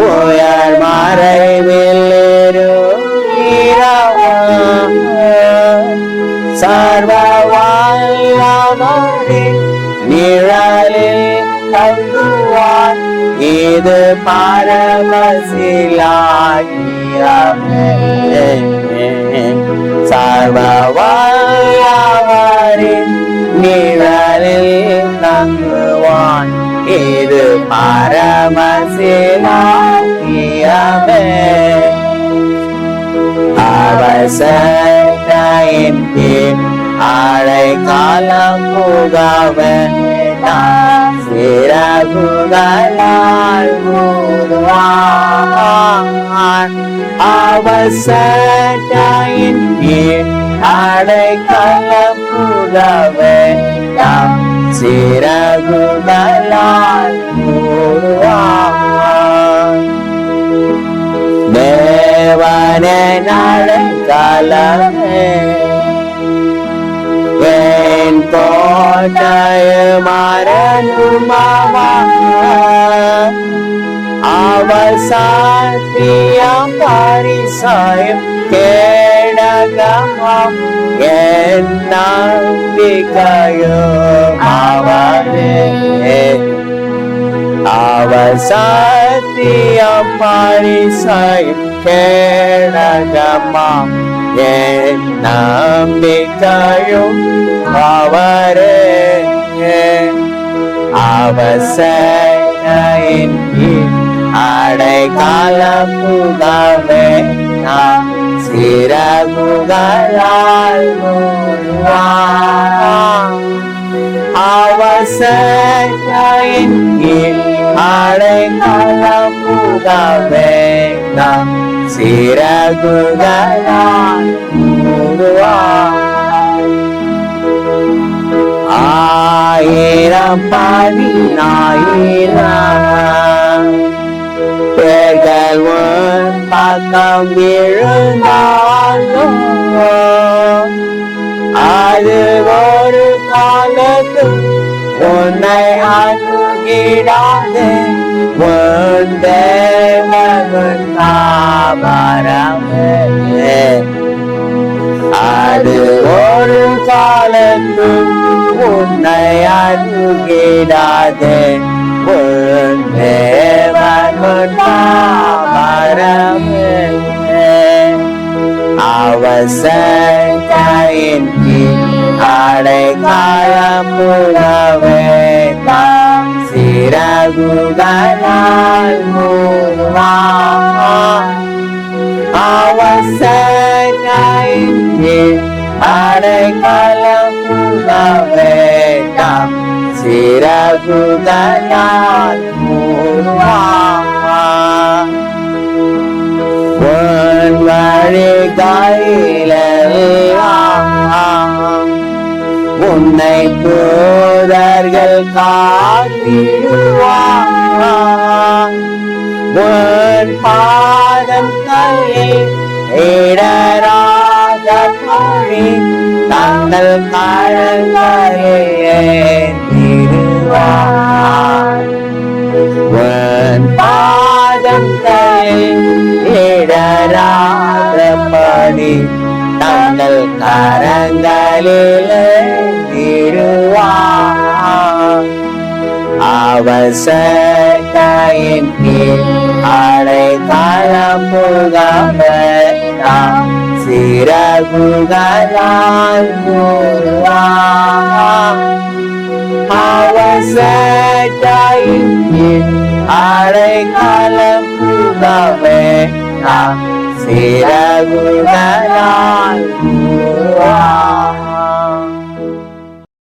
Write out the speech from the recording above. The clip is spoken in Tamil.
உயர் மறைவில் சர்வ வல்லவரின் நிழலில் தங்குவான் இது பரமசிலாகியமே. சர்வ வல்லவரின் நிழலில் தங்குவான் இது பரமசிலாகியமே அவசரையின் கீழ் அழை காலம் புகவன் சிறகுகளால் மூடுவான் அவசரையின் கீழ் அழை காலம் புகவன் சிறகுகளால் மூடுவான் தேவனே நடக்கலமே என் கோட்டைய மரணுமாவா அவர் சாத்தியம் பரிசாயம் கேடகமாம். என் நம்பிக்கையோ. அவரே அவர் சத்தியம் பரிசையும் கேடகமாம் என் நம்பிக்கையும் அவரே. அவசரையின் அடைகால புகவே நாம் சிறகுகளால் மூடுவான் அவசரையின் கீழ் சிறகுகளால் ஆயிரம் பதினாயிரம் பேர்கள் பக்கம் விழுந்தாலும் அதுவோ உன்னை அணுகிடாது உன் தேவன் தாபரமே அது ஒரு காலத்து உன்னை அணுகிடாது உன் தேவன் தாபரமே அவசரையின் அடைக்காலம் புகவே தாம் சிறகுகளால் மூடுவான் அவசரையின் அடைக்காலம் புகவே தாம் சிறகுகளால் மூடுவான் உன் வழிகளிலெல்லாம் உன்னை தூதர்கள் காத்திடுவான் உன் பாதம் கையை இடராத மொழி தங்கள் கழங்களிலே திருவான் தங்கள் கரங்களிலே திருவான் அவசரையின் கீழ் அடை காலம் புகவெல்லாம் சிறகுகளால் மூடுவான் அவசரையின் கீழ் அடை காலம் புகவே நாம் சிறகுகளால் மூடுவான்